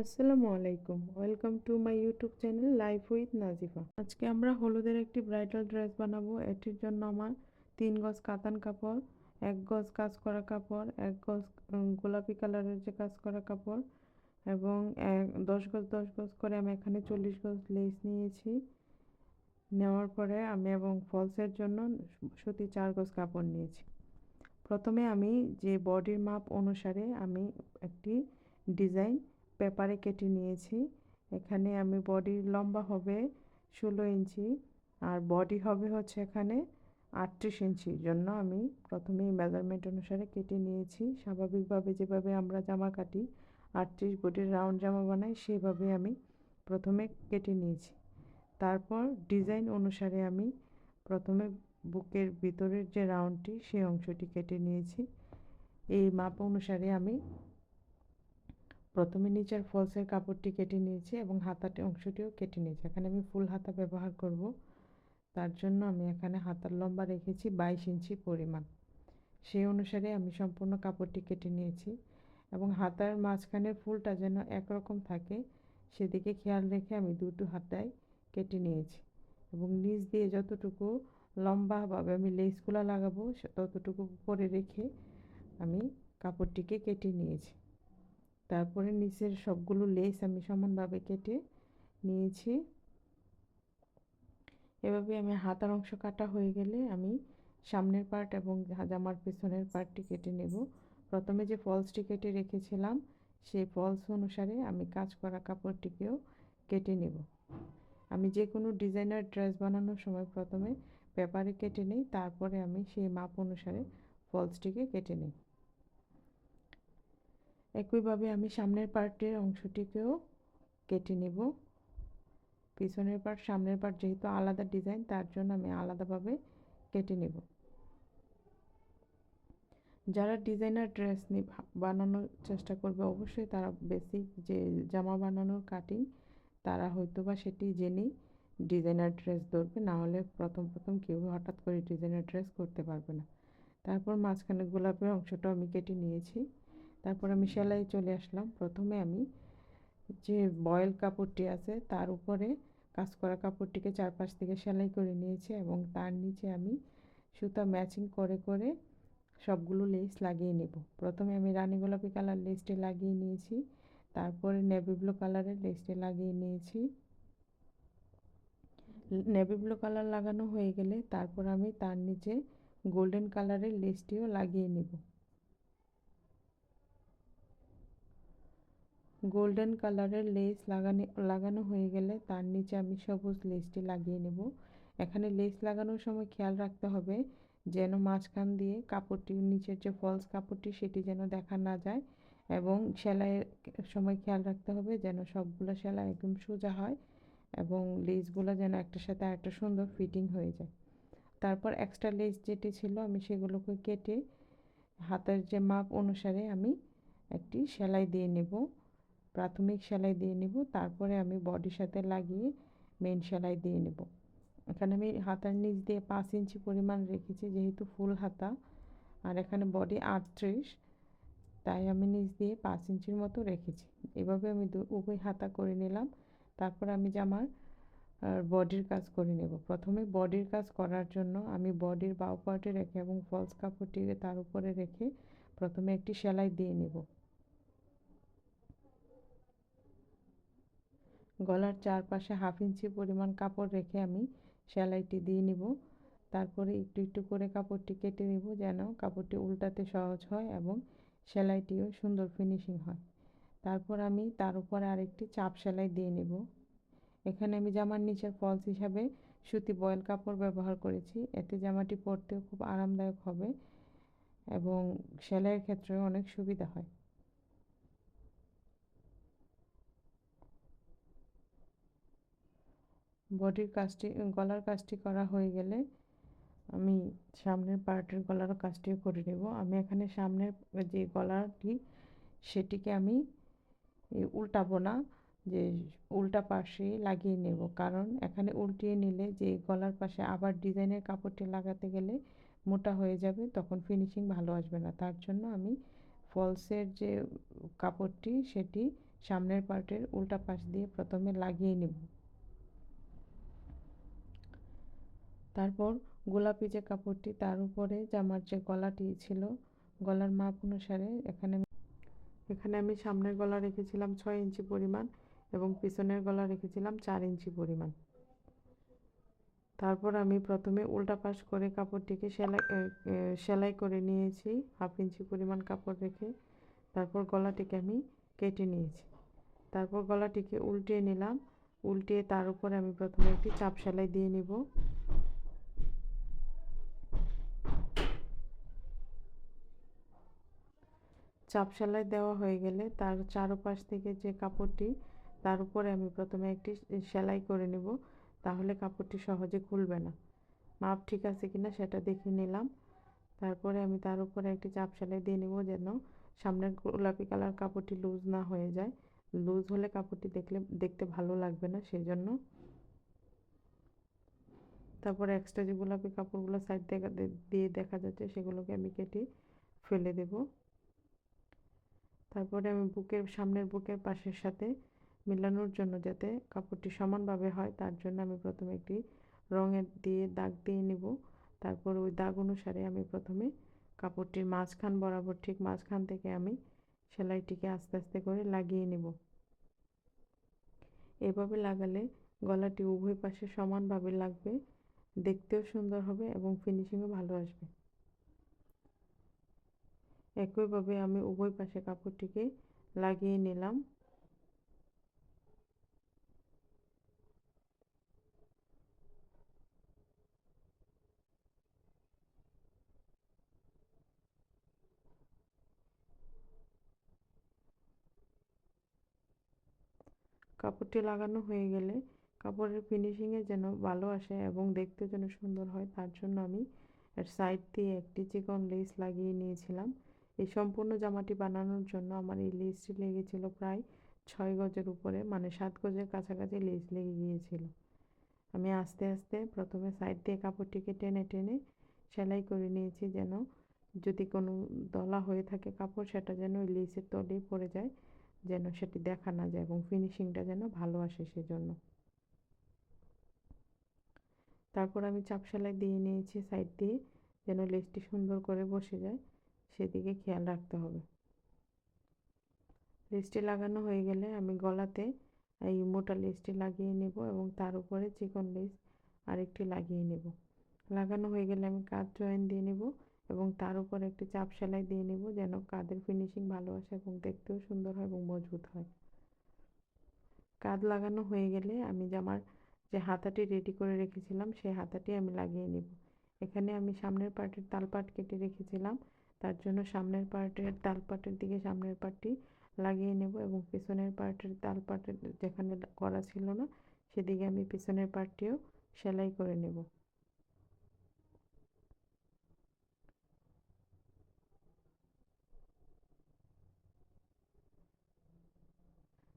আসসালামু আলাইকুম। Welcome to my YouTube channel life with Nazifa আজকে আমরা হলুদের একটি ব্রাইডাল ড্রেস বানাবো। এটির জন্য আমার তিন গজ কাতান কাপড়, এক গজ কাজ করা কাপড়, এক গজ গোলাপি কালারের যে কাজ করা কাপড় এবং এক, দশ গজ দশ গজ করে আমি এখানে চল্লিশ গজ লেস নিয়েছি। নেওয়ার পরে আমি এবং ফলসের জন্য সুতি চার গজ কাপড় নিয়েছি। প্রথমে আমি যে বডির মাপ অনুসারে আমি একটি ডিজাইন পেপারে কেটে নিয়েছি। এখানে আমি বডি লম্বা হবে ষোলো ইঞ্চি আর বডি হবে হচ্ছে এখানে আটত্রিশ ইঞ্চির জন্য আমি প্রথমেই মেজারমেন্ট অনুসারে কেটে নিয়েছি। স্বাভাবিকভাবে যেভাবে আমরা জামা কাটি, আটত্রিশ বডির রাউন্ড জামা বানাই, সেভাবে আমি প্রথমে কেটে নিয়েছি। তারপর ডিজাইন অনুসারে আমি প্রথমে বুকের ভিতরের যে রাউন্ডটি সেই অংশটি কেটে নিয়েছি। এই মাপ অনুসারে আমি প্রথমে নিচের ফলসের কাপড়টি কেটে নিয়েছি এবং হাতাটি অংশটিও কেটে নিয়েছি। এখানে আমি ফুল হাতা ব্যবহার করব। তার জন্য আমি এখানে হাতার লম্বা রেখেছি বাইশ ইঞ্চি পরিমাণ। সেই অনুসারে আমি সম্পূর্ণ কাপড়টি কেটে নিয়েছি এবং হাতার মাঝখানের ফুলটা যেন একরকম থাকে, সেদিকে খেয়াল রেখে আমি দুটো হাতায় কেটে নিয়েছি এবং নিচ দিয়ে যতটুকু লম্বাভাবে আমি লেসগুলো লাগাবো ততটুকু করে রেখে আমি কাপড়টিকে কেটে নিয়েছি। তারপরে নিচের সবগুলো লেস আমি সমানভাবে কেটে নিয়েছি। এভাবে আমি হাতার অংশ কাটা হয়ে গেলে আমি সামনের পার্ট এবং জামার পেছনের পার্টটি কেটে নেব। প্রথমে যে ফলসটি কেটে রেখেছিলাম, সেই ফলস অনুসারে আমি কাজ করা কাপড়টিকেও কেটে নেব। আমি যে কোনো ডিজাইনার ড্রেস বানানোর সময় প্রথমে পেপারে কেটে নিই, তারপরে আমি সেই মাপ অনুসারে ফলসটিকে কেটে নিই। একইভাবে আমি সামনের পার্টের অংশটিকেও কেটে নেব। পিছনের পার্ট, সামনের পার্ট যেহেতু আলাদা ডিজাইন, তার জন্য আমি আলাদাভাবে কেটে নেব। যারা ডিজাইনার ড্রেস বানানোর চেষ্টা করবে, অবশ্যই তারা বেসিক যে জামা বানানোর কাটিং, তারা হয়তো বা সেটি জেনেই ডিজাইনার ড্রেস ধরবে, না হলে প্রথম প্রথম কেউ হঠাৎ করে ডিজাইনার ড্রেস করতে পারবে না। তারপর মাঝখানে গোলাপের অংশটা আমি কেটে নিয়েছি। তারপর আমি সেলাই চলে আসলাম। প্রথমে আমি যে বয়েল কাপড়টি আছে, তার উপরে কাজ করা কাপড়টিকে চারপাশ থেকে সেলাই করে নিয়েছি এবং তার নিচে আমি সুতা ম্যাচিং করে করে সবগুলো লেস লাগিয়ে নেব। প্রথমে আমি রানী গোলাপি কালার লেসটি লাগিয়ে নিয়েছি, তারপরে নেভি ব্লু কালারের লেসটি লাগিয়ে নিয়েছি। নেভি ব্লু কালার লাগানো হয়ে গেলে তারপর আমি তার নিচে গোল্ডেন কালারের লেসটিও লাগিয়ে নেব। গোল্ডেন কালারের লেস লাগানো লাগানো হয়ে গেলে তার নিচে আমি সবুজ লেসটি লাগিয়ে নেব। এখানে লেস লাগানোর সময় খেয়াল রাখতে হবে যেন মাঝখান দিয়ে কাপড়টি নিচের যে ফলস কাপড়টি সেটি যেন দেখা না যায় এবং সেলাইয়ের সময় খেয়াল রাখতে হবে যেন সবগুলো সেলাই একদম সোজা হয় এবং লেসগুলো যেন একটার সাথে আরেকটা সুন্দর ফিটিং হয়ে যায়। তারপর এক্সট্রা লেস যেটি ছিল আমি সেগুলোকে কেটে হাতের যে মাপ অনুসারে আমি একটি সেলাই দিয়ে নেব। প্রাথমিক সেলাই দিয়ে নেব, তারপরে আমি বডির সাথে লাগিয়ে মেন সেলাই দিয়ে নেব। এখানে আমি হাতার নিচ দিয়ে পাঁচ ইঞ্চি পরিমাণ রেখেছি, যেহেতু ফুল হাতা, আর এখানে বডি আটত্রিশ, তাই আমি নিচ দিয়ে পাঁচ ইঞ্চির মতো রেখেছি। এভাবে আমি উভয় হাতা করে নিলাম, তারপর আমি জামার বডির কাজ করে নেব। প্রথমে বডির কাজ করার জন্য আমি বডির বাউ পার্টে রেখে এবং ফলস কাপড়টিকে তার উপরে রেখে প্রথমে একটি সেলাই দিয়ে নেব। গলার চারপাশে হাফ ইঞ্চি পরিমাণ কাপড় রেখে আমি সেলাইটি দিয়ে নিব। তারপরে একটু একটু করে কাপড়টি কেটে নিব যেন কাপড়টি উল্টাতে সহজ হয় এবং সেলাইটিও সুন্দর ফিনিশিং হয়। তারপর আমি তার উপরে আরেকটি চাপ সেলাই দিয়ে নেব। এখানে আমি জামার নিচের ফলস হিসাবে সুতি বয়েল কাপড় ব্যবহার করেছি। এতে জামাটি পরতেও খুব আরামদায়ক হবে এবং সেলাইয়ের ক্ষেত্রেও অনেক সুবিধা হয়। বডির কাজটি, গলার কাজটি করা হয়ে গেলে আমি সামনের পার্টের গলার কাজটিও করে নেব। আমি এখানে সামনের যে গলাটি, সেটিকে আমি উল্টাবো না, যে উল্টা পাশে লাগিয়ে নেব। কারণ এখানে উল্টিয়ে নিলে যে গলার পাশে আবার ডিজাইনের কাপড়টি লাগাতে গেলে মোটা হয়ে যাবে, তখন ফিনিশিং ভালো আসবে না। তার জন্য আমি ফলসের যে কাপড়টি, সেটি সামনের পার্টের উল্টা পাশ দিয়ে প্রথমে লাগিয়ে নেব। তারপর গোলাপি যে কাপড়টি, তার উপরে জামার যে গলাটি ছিল, গলার মাপ অনুসারে এখানে এখানে আমি সামনের গলা রেখেছিলাম ছয় ইঞ্চি পরিমাণ এবং পিছনের গলা রেখেছিলাম চার ইঞ্চি পরিমাণ। তারপর আমি প্রথমে উল্টা পাশ করে কাপড়টিকে সেলাই সেলাই করে নিয়েছি, হাফ ইঞ্চি পরিমাণ কাপড় রেখে। তারপর গলাটিকে আমি কেটে নিয়েছি। তারপর গলাটিকে উল্টিয়ে নিলাম, উল্টিয়ে তার উপরে আমি প্রথমে একটি চাপ সেলাই দিয়ে নিব। চাপ সেলাই দেওয়া হয়ে গেলে তার চারোপাশ থেকে যে কাপড়টি, তার উপরে আমি প্রথমে একটি সেলাই করে নেব। তাহলে কাপড়টি সহজে খুলবে না। মাপ ঠিক আছে কিনা সেটা দেখে নিলাম। তারপরে আমি তার উপরে একটি চাপ সেলাই দিয়ে নেব যেন সামনের গোলাপি কালার কাপড়টি লুজ না হয়ে যায়। লুজ হলে কাপড়টি দেখলে, দেখতে ভালো লাগবে না সেই জন্য তারপরে এক্সট্রা যে গোলাপি কাপড়গুলো সাইড দিয়ে দেখা যাচ্ছে সেগুলোকে আমি কেটে ফেলে দেব। তারপরে আমি বুকের, সামনের বুকের পাশের সাথে মেলানোর জন্য যাতে কাপড়টি সমানভাবে হয়, তার জন্য আমি প্রথমে একটি রঙের দিয়ে দাগ দিয়ে নিব। তারপর ওই দাগ অনুসারে আমি প্রথমে কাপড়টির মাঝখান বরাবর, ঠিক মাঝখান থেকে আমি সেলাইটিকে আস্তে আস্তে করে লাগিয়ে নেব। এভাবে লাগালে গলাটি উভয় পাশে সমানভাবে লাগবে, দেখতেও সুন্দর হবে এবং ফিনিশিংও ভালো আসবে। একইভাবে আমি উভয় পাশে কাপড়টিকে লাগিয়ে নিলাম। কাপড়টি লাগানো হয়ে গেলে কাপড়ের ফিনিশিংয়ে যেন ভালো আসে এবং দেখতে যেন সুন্দর হয়, তার জন্য আমি সাইড দিয়ে একটি চিকন লেস লাগিয়ে নিয়েছিলাম। এই সম্পূর্ণ জামাটি বানানোর জন্য আমার এই লেসটি লেগেছিল প্রায় ছয় গজের উপরে মানে সাত গজের কাছাকাছি লেস লেগে গিয়েছিল। আমি আস্তে আস্তে প্রথমে সাইড দিয়ে কাপড়টিকে টেনে টেনে সেলাই করে নিয়েছি যেন যদি কোনো দলা হয়ে থাকে কাপড়, সেটা যেন ওই লেসের তলেই পড়ে যায়, যেন সেটি দেখা না যায় এবং ফিনিশিংটা যেন ভালো আসে সেজন্য। তারপর আমি চাপ সেলাই দিয়ে নিয়েছি সাইড দিয়ে, যেন লেসটি সুন্দর করে বসে যায়। সেদিকে খেয়াল রাখতে হবে। লেসটি লাগানো হয়ে গেলে আমি গলাতে এই মোটা লেসটি লাগিয়ে নেব এবং তার উপরে চিকন লেস আরেকটি লাগিয়ে নেব। লাগানো হয়ে গেলে আমি কাজ জয়েন দিয়ে নেব এবং তার উপর একটি চাপ সেলাই দিয়ে নেব যেন কাঁধের ফিনিশিং ভালো আসে এবং দেখতেও সুন্দর হয় এবং মজবুত হয়। কাঁধ লাগানো হয়ে গেলে আমি জামার যে হাতাটি রেডি করে রেখেছিলাম, সেই হাতাটি আমি লাগিয়ে নেব। এখানে আমি সামনের পার্টের তালপাট কেটে রেখেছিলাম। তার জন্য সামনের পার্টের তালপাটের দিকে সামনের পার্টটি লাগিয়ে নেব এবং পিছনের পার্টের তালপাটের যেখানে করা ছিল না, সেদিকে আমি পিছনের পার্টটিও সেলাই করে নেব।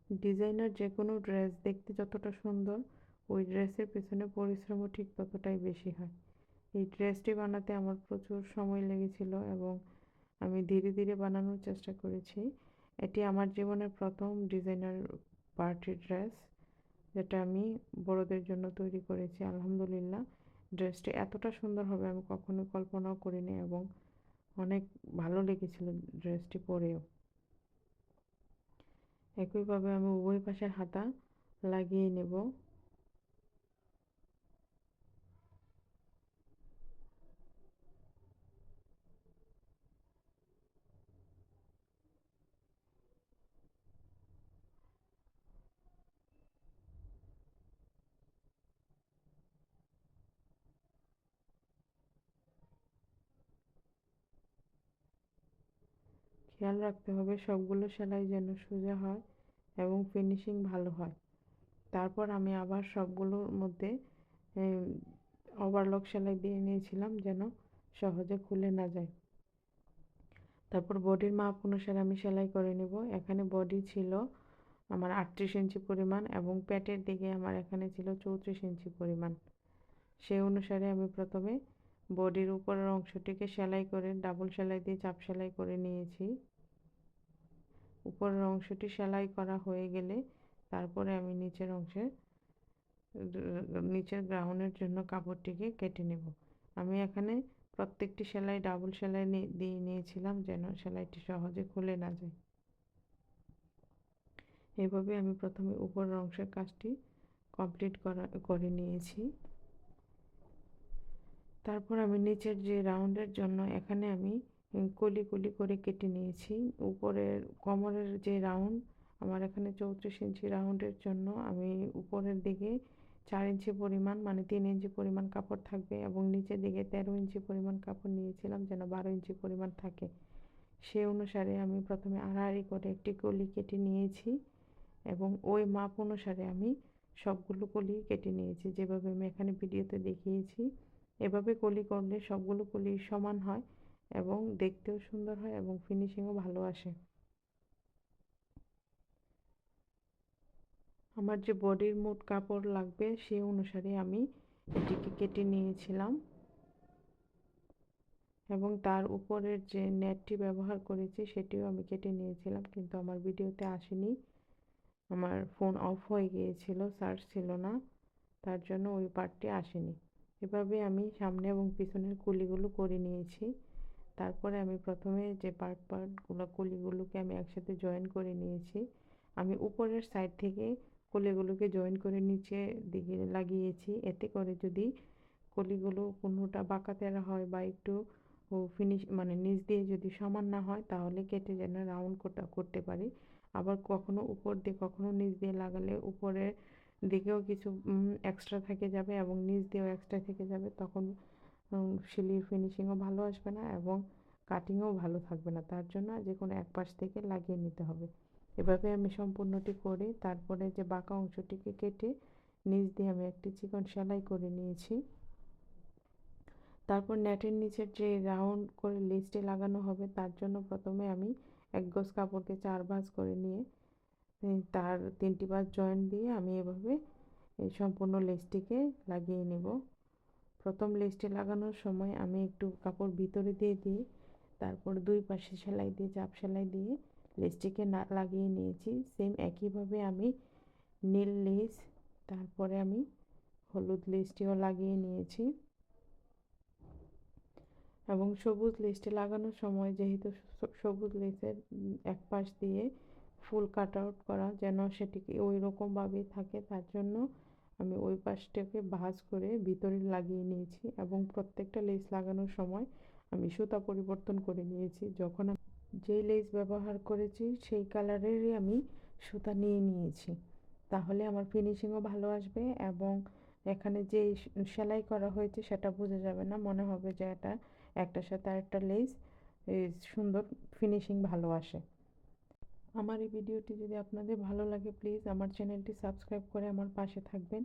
ডিজাইনার যে কোনো ড্রেস দেখতে যতটা সুন্দর, ওই ড্রেসের পেছনে পরিশ্রমও ঠিক ততটাই বেশি হয়। এই ড্রেসটি বানাতে আমার প্রচুর সময় লেগেছিল এবং আমি ধীরে ধীরে বানানোর চেষ্টা করেছি। এটি আমার জীবনের প্রথম ডিজাইনার পার্টি ড্রেস, যেটা আমি বড়দের জন্য তৈরি করেছি, আলহামদুলিল্লাহ। ড্রেসটি এতটা সুন্দর হবে আমি কখনো কল্পনাও করিনি এবং অনেক ভালো লেগেছিল ড্রেসটি পরেও। একইভাবে আমি উভয় পাশের হাতা লাগিয়ে নেব। খেয়াল রাখতে হবে সবগুলো সেলাই যেন সোজা হয় এবং ফিনিশিং ভালো হয়। তারপর আমি আবার সবগুলোর মধ্যে ওভারলক সেলাই দিয়ে নিয়েছিলাম যেন সহজে খুলে না যায়। তারপর বডির মাপ অনুসারে আমি সেলাই করে নেব। এখানে বডি ছিল আমার আটত্রিশ ইঞ্চি পরিমাণ এবং পেটের দিকে আমার এখানে ছিল চৌত্রিশ ইঞ্চি পরিমাণ। সেই অনুসারে আমি প্রথমে বডির উপরের অংশটিকে সেলাই করে, ডাবল সেলাই দিয়ে চাপ সেলাই করে নিয়েছি। উপরের অংশটি সেলাই করা হয়ে গেলে তারপরে আমি নিচের অংশে, নিচের গ্রাউন্ডের জন্য কাপড়টিকে কেটে নেব। আমি এখানে প্রত্যেকটি সেলাই ডাবল সেলাই দিয়ে নিয়েছিলাম যেন সেলাইটি সহজে খুলে না যায়। এভাবে আমি প্রথমে উপরের অংশের কাজটি কমপ্লিট করা, করে নিয়েছি। তারপর আমি নিচের যে রাউন্ডের জন্য এখানে আমি কলি কলি করে কেটে নিয়েছি। উপরের কোমরের যে রাউন্ড, আমার এখানে চৌত্রিশ ইঞ্চি রাউন্ডের জন্য আমি উপরের দিকে চার ইঞ্চি পরিমাণ মানে তিন ইঞ্চি পরিমাণ কাপড় থাকবে এবং নিচের দিকে তেরো ইঞ্চি পরিমাণ কাপড় নিয়েছিলাম যেন বারো ইঞ্চি পরিমাণ থাকে। সে অনুসারে আমি প্রথমে আড়াআড়ি করে একটি কলি কেটে নিয়েছি এবং ওই মাপ অনুসারে আমি সবগুলো কলি কেটে নিয়েছি। যেভাবে আমি এখানে ভিডিওতে দেখিয়েছি এভাবে কলি করলে সবগুলো কলি সমান হয় এবং দেখতেও সুন্দর হয় এবং ফিনিশিংও ভালো আসে। আমার যে বডির মোট কাপড় লাগবে সেই অনুসারে আমি এটিকে কেটে নিয়েছিলাম এবং তার উপরের যে নেটটি ব্যবহার করেছি সেটিও আমি কেটে নিয়েছিলাম কিন্তু আমার ভিডিওতে আসেনি। আমার ফোন অফ হয়ে গিয়েছিল চার্জ ছিল না, তার জন্য ওই পার্টটি আসেনি। এভাবে আমি সামনে এবং পিছনের কুলিগুলো করে নিয়েছি। তারপরে আমি প্রথমে যে পার্ট পার্টগুলো কুলিগুলোকে আমি একসাথে জয়েন করে নিয়েছি। আমি উপরের সাইড থেকে কলিগুলোকে জয়েন করে নিচে দিকে লাগিয়েছি। এতে করে যদি কলিগুলো কোনোটা বাঁকা তেরা হয় বা একটু ফিনিশ মানে নিচ দিয়ে যদি সমান না হয়, তাহলে কেটে যেন রাউন্ড কোটা করতে পারি। আবার কখনো উপর দিয়ে, কখনো নিচ দিয়ে লাগালে উপরের দিকেও কিছু এক্সট্রা থেকে যাবে এবং নিচ দিয়েও এক্সট্রা থেকে যাবে, তখন শিলির ফিনিশিংও ভালো আসবে না এবং কাটিংও ভালো থাকবে না। তার জন্য যে কোনো এক পাশ থেকে লাগিয়ে নিতে হবে। এভাবে আমি সম্পূর্ণটি করে তারপরে যে বাঁকা অংশটিকে কেটে নিচ দিয়ে আমি একটি চিকন সেলাই করে নিয়েছি। তারপর নেটের নিচের যে রাউন্ড করে লেসটি লাগানো হবে, তার জন্য প্রথমে আমি এক গোজ কাপড়কে চার ভাঁজ করে নিয়ে তার তিনটি ভাঁজ জয়েন্ট দিয়ে আমি এভাবে এই সম্পূর্ণ লেসটিকে লাগিয়ে নেব। প্রথম লেসটি লাগানোর সময় আমি একটু কাপড় ভিতরে দিয়ে দিই, তারপর দুই পাশে সেলাই দিয়ে, চাপ সেলাই দিয়ে লেসটিকে না, লাগিয়ে নিয়েছি। সেম একইভাবে আমি নীল লেস তারপরে আমি হলুদ লেসটিও লাগিয়ে নিয়েছি। এবং সবুজ লেসটি লাগানোর সময় যেহেতু সবুজ লেসের এক পাশ দিয়ে ফুল কাট আউট করা যেন সেটিকে ওই রকমভাবেই থাকে, তার জন্য আমি ওই পাশটাকে ভাঁজ করে ভিতরে লাগিয়ে নিয়েছি এবং প্রত্যেকটা লেস লাগানোর সময় আমি সুতা পরিবর্তন করে নিয়েছি। যখন আমি যেই লেস ব্যবহার করেছি, সেই কালারেরই আমি সুতা নিয়ে নিয়েছি। তাহলে আমার ফিনিশিংও ভালো আসবে এবং এখানে যে সেলাই করা হয়েছে সেটা বোঝা যাবে না, মনে হবে যে এটা একটার সাথে আরেকটা লেস সুন্দর ফিনিশিং ভালো আসে। আমার এই ভিডিওটি যদি আপনাদের ভালো লাগে প্লিজ আমার চ্যানেলটি সাবস্ক্রাইব করে আমার পাশে থাকবেন।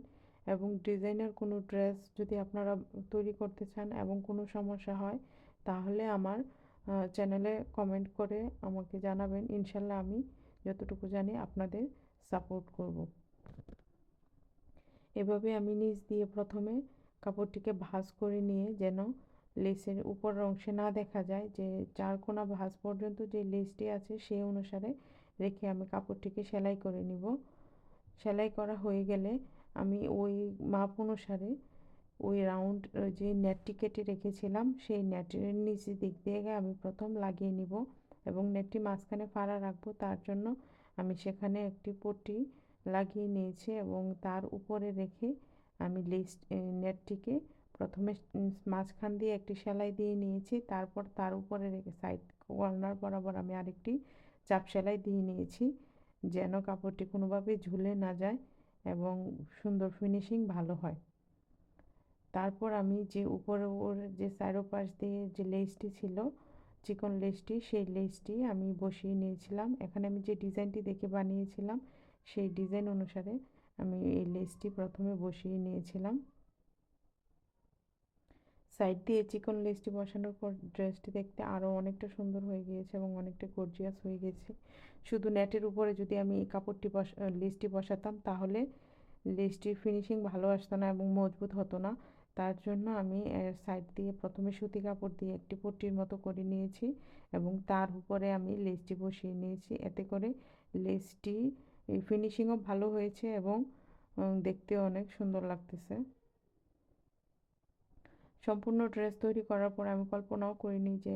এবং ডিজাইনার কোনো ড্রেস যদি আপনারা তৈরি করতে চান এবং কোনো সমস্যা হয়, তাহলে আমার চ্যানেলে কমেন্ট করে আমাকে জানাবেন। ইনশাল্লাহ আমি যতটুকু জানি আপনাদের সাপোর্ট করব। এভাবে আমি নিচ দিয়ে প্রথমে কাপড়টিকে ভাঁজ করে নিয়ে যেন লেসের উপরের অংশে না দেখা যায়, যে চার কোনা ভাঁজ পর্যন্ত যে লেসটি আছে, সেই অনুসারে রেখে আমি কাপড়টিকে সেলাই করে নিব। সেলাই করা হয়ে গেলে আমি ওই মাপ অনুসারে ওই রাউন্ড যে নেটটি কেটে রেখেছিলাম, সেই নেটের নিচের দিক দিয়ে আমি প্রথম লাগিয়ে নিব এবং নেটটি মাঝখানে ফাড়া রাখব। তার জন্য আমি সেখানে একটি পট্টি লাগিয়ে নিয়েছি এবং তার উপরে রেখে আমি লেস নেটটিকে প্রথমে মাঝখান দিয়ে একটি সেলাই দিয়ে নিয়েছি। তারপর তার উপরে রেখে সাইড কর্নার বরাবর আমি আরেকটি চাপ সেলাই দিয়ে নিয়েছি, যেন কাপড়টি কোনোভাবে ঝুলে না যায় এবং সুন্দর ফিনিশিং ভালো হয়। তারপর আমি যে উপরে ওর যে চারোপাশ দিয়ে যে লেসটি ছিল, চিকন লেসটি সেই লেসটি আমি বসিয়ে নিয়েছিলাম। এখানে আমি যে ডিজাইনটি দেখে বানিয়েছিলাম, সেই ডিজাইন অনুসারে আমি এই লেসটি প্রথমে বসিয়ে নিয়েছিলাম। সাইড দিয়ে চিকন লেসটি বসানোর পর ড্রেসটি দেখতে আরও অনেকটা সুন্দর হয়ে গিয়েছে এবং অনেকটা গর্জিয়াস হয়ে গেছে। শুধু নেটের উপরে যদি আমি এই কাপড়টি বস লেসটি বসাতাম, তাহলে লেসটির ফিনিশিং ভালো আসতো না এবং মজবুত হতো না। তার জন্য আমি সাইড দিয়ে প্রথমে সুতি কাপড় দিয়ে একটি পট্টির মতো করে নিয়েছি এবং তার উপরে আমি লেসটি বসিয়ে নিয়েছি। এতে করে লেসটি ফিনিশিংও ভালো হয়েছে এবং দেখতেও অনেক সুন্দর লাগতেছে। সম্পূর্ণ ড্রেস তৈরি করার পর আমি কল্পনাও করিনি যে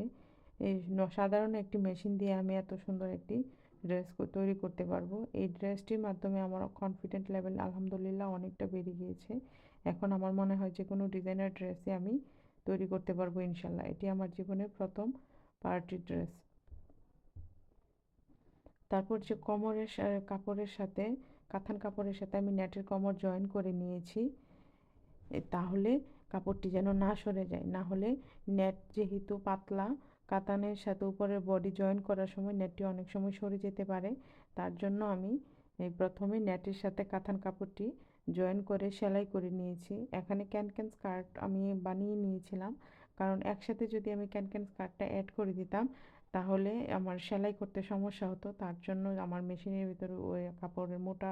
এই সাধারণ একটি মেশিন দিয়ে আমি এত সুন্দর একটি ড্রেস তৈরি করতে পারব। এই ড্রেসটির মাধ্যমে আমার কনফিডেন্ট লেভেল আলহামদুলিল্লাহ অনেকটা বেড়ে গিয়েছে। এখন আমার মনে হয় যে কোনো ডিজাইনার ড্রেসই আমি তৈরি করতে পারব ইনশাল্লাহ। এটি আমার জীবনের প্রথম পার্টি ড্রেস তারপর যে কোমরের কাপড়ের সাথে, কাঁথান কাপড়ের সাথে আমি নেটের কোমর জয়েন করে নিয়েছি। তাহলে কাপড়টি যেন না সরে যায়। না হলে নেট যেহেতু পাতলা, কাতানের সাথে উপরের বডি জয়েন করার সময় নেটটি অনেক সময় সরে যেতে পারে। তার জন্য আমি প্রথমে নেটের সাথে কাতান কাপড়টি জয়েন করে সেলাই করে নিয়েছি। এখানে ক্যান ক্যান স্কার্ট আমি বানিয়ে নিয়েছিলাম। কারণ একসাথে যদি আমি ক্যান ক্যান স্কার্টটা অ্যাড করে দিতাম, তাহলে আমার সেলাই করতে সমস্যা হতো। তার জন্য আমার মেশিনের ভিতরে ওই কাপড়ের মোটা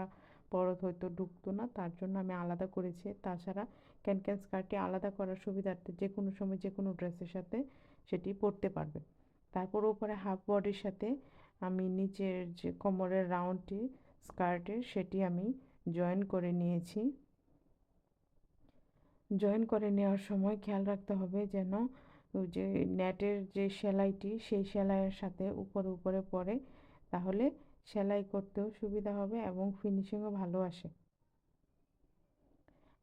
পরত হয়তো ঢুকতো না। তার জন্য আমি আলাদা করেছি। তাছাড়া ক্যান ক্যান স্কার্টটি আলাদা করার সুবিধার্থে যে কোনো সময় যে কোনো ড্রেসের সাথে সেটি পরতে পারবে। তারপর উপরে হাফ বডির সাথে আমি নিচের যে কোমরের রাউন্ডটি স্কার্টের সেটি আমি জয়েন করে নিয়েছি। জয়েন করে নেওয়ার সময় খেয়াল রাখতে হবে যেন যে নেটের যে সেলাইটি, সেই সেলাইয়ের সাথে উপরে উপরে পড়ে তাহলে সেলাই করতেও সুবিধা হবে এবং ফিনিশিংও ভালো আসে।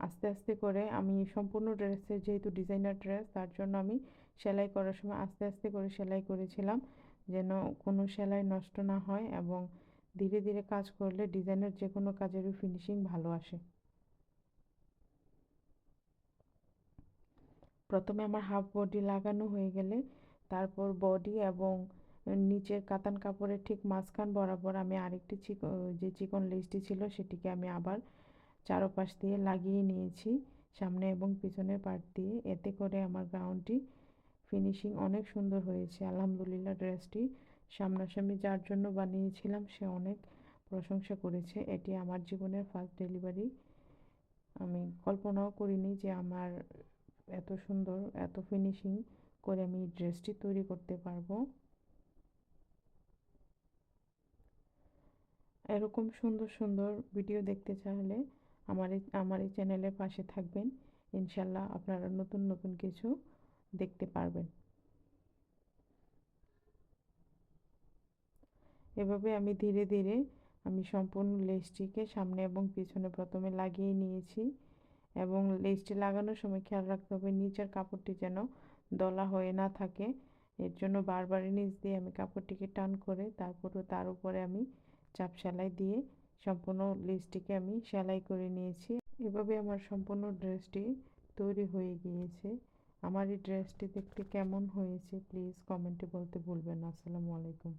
আস্তে আস্তে করে আমি সম্পূর্ণ ড্রেসের যেহেতু ডিজাইনার ড্রেস তার জন্য আমি সেলাই করার সময় আস্তে আস্তে করে সেলাই করেছিলাম যেন কোনো সেলাই নষ্ট না হয় এবং ধীরে ধীরে কাজ করলে ডিজাইনের যে কোনো কাজেরই ফিনিশিং ভালো আসে। প্রথমে আমার হাফ বডি লাগানো হয়ে গেলে তারপর বডি এবং নিচের কাতান কাপড়ের ঠিক মাঝখান বরাবর আমি আরেকটি যে চিকন লেসটি ছিল সেটিকে আমি আবার চারোপাশ দিয়ে লাগিয়ে নিয়েছি, সামনে এবং পিছনের পার্ট দিয়ে। এতে করে আমার গ্রাউন্ডটি ফিনিশিং অনেক সুন্দর হয়েছে। আলহামদুলিল্লাহ ড্রেসটি সামনাসামনি যার জন্য বানিয়েছিলাম, সে অনেক প্রশংসা করেছে। এটি আমার জীবনের ফার্স্ট ডেলিভারি আমি কল্পনাও করিনি যে আমার এত সুন্দর, এত ফিনিশিং করে আমি ড্রেসটি তৈরি করতে পারব। এরকম সুন্দর সুন্দর ভিডিও দেখতে চাইলে আমার এই আমার এই চ্যানেলের পাশে থাকবেন। ইনশাল্লাহ আপনারা নতুন নতুন কিছু দেখতে পারবেন। এভাবে আমি ধীরে ধীরে আমি সম্পূর্ণ লেসটিকে সামনে এবং পিছনে প্রথমে লাগিয়ে নিয়েছি এবং লেসটি লাগানোর সময় খেয়াল রাখতে হবে নিচের কাপড়টি যেন দলা হয়ে না থাকে। এর জন্য বারবার নিচ দিয়ে আমি কাপড়টিকে টান করে তারপরে তার উপরে আমি চাপ সেলাই দিয়ে সম্পূর্ণ লেসটিকে আমি সেলাই করে নিয়েছি। এভাবে আমার সম্পূর্ণ ড্রেসটি তৈরি হয়ে গিয়েছে। আমার এই ড্রেসটি দেখতে কেমন হয়েছে, প্লিজ কমেন্টে বলতে ভুলবেন না। আসসালামু আলাইকুম।